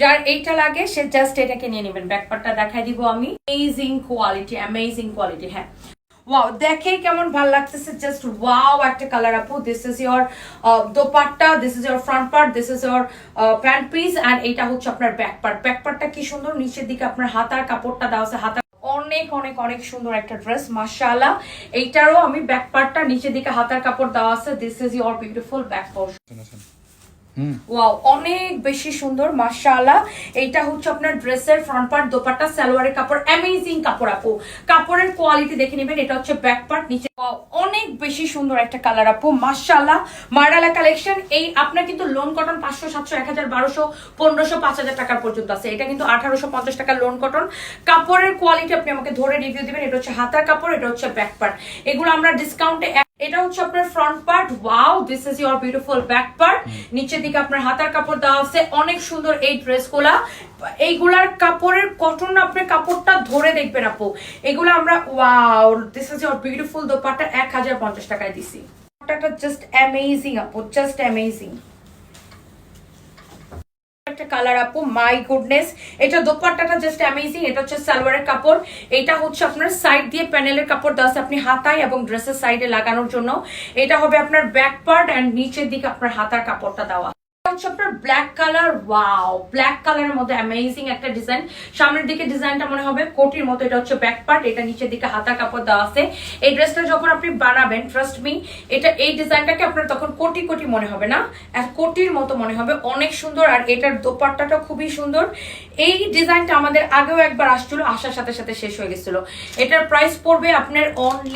যার এইটা লাগে, সে জাস্ট এটাকে নিয়ে নেবেন। ব্যাকপারটা দেখাই দিব আমি। অ্যামেজিং কোয়ালিটি অ্যামেজিং কোয়ালিটি হ্যাঁ। ওয়াও দেখে কেমন ভালো লাগতেছে। জাস্ট ওয়াও একটা কালার আপু। This is your dupatta this is your front part this is your pant piece and এটা হচ্ছে আপনার ব্যাক পার্ট ব্যাক পার্টটা কি সুন্দর, নিচের দিকে আপনার হাতার কাপড়টা দেওয়া আছে। হাতার অনেক অনেক অনেক সুন্দর একটা ড্রেস মাশাআল্লাহ। এইটারও আমি ব্যাক পার্টটা নিচের দিকে হাতার কাপড় দেওয়া আছে। This is your beautiful back portion wow অনেক বেশি সুন্দর, মাশাআল্লাহ। এইটা হচ্ছে আপনার ড্রেসের ফ্রন্ট পার্ট দোপাট্টা, সালোয়ারের কাপড় অ্যামেজিং কাপড় আপু। কাপড়ের কোয়ালিটি দেখে নেবেন, এটা হচ্ছে ব্যাক পার্ট নিচে অনেক বেশি সুন্দর একটা কালার আপু, মাশাআল্লাহ। মার্ডালা কালেকশন এই আপনার কিন্তু লোন কটন পাঁচশো, সাতশো, এক হাজার, বারোশো, পনেরোশো, পাঁচ হাজার টাকার পর্যন্ত আছে। এটা কিন্তু আঠারোশো, পঞ্চাশ টাকার লোন কটন কাপড়ের কোয়ালিটি আপনি আমাকে ধরে রিভিউ দিবেন, এটা হচ্ছে হাতার কাপড়, এটা হচ্ছে ব্যাক পার্ট এগুলো আমরা ডিসকাউন্টে এটা হচ্ছে আপনার front part wow this is your beautiful back part নিচের দিকে আপনার হাতার কাপড় দেওয়া আছে। অনেক সুন্দর এই ড্রেসগুলা। এইগুলার কাপড়ের কটন আপনি কাপড়টা ধরে দেখবেন আপু। এগুলো আমরা wow this is your beautiful dupatta এক হাজার পঞ্চাশ টাকায় দিছি। জাস্ট অ্যামেজিং আপু জাস্ট অ্যামেজিং একটা কালার আপু মাই গুডনেস এটা দোপাট্টাটা জাস্ট অ্যামেজিং এটা হচ্ছে সালোয়ারের কাপড়। এটা হচ্ছে আপনার সাইড দিয়ে প্যানেলের কাপড় দাস আপনি হাতায় এবং ড্রেসের সাইডে লাগানোর জন্য। এটা হবে আপনার ব্যাক পার্ট অ্যান্ড নিচের দিকে আপনার হাতার কাপড়টা দেওয়া। কোটি কোটি মনে হবে না? কোটির মতো মনে হবে, অনেক সুন্দর। আর এটার দোপাট্টাটা খুবই সুন্দর। এই ডিজাইনটা আমাদের আগেও একবার আসছিল, আসার সাথে সাথে শেষ হয়ে গেছিল। এটার প্রাইস পড়বে আপনার অনলি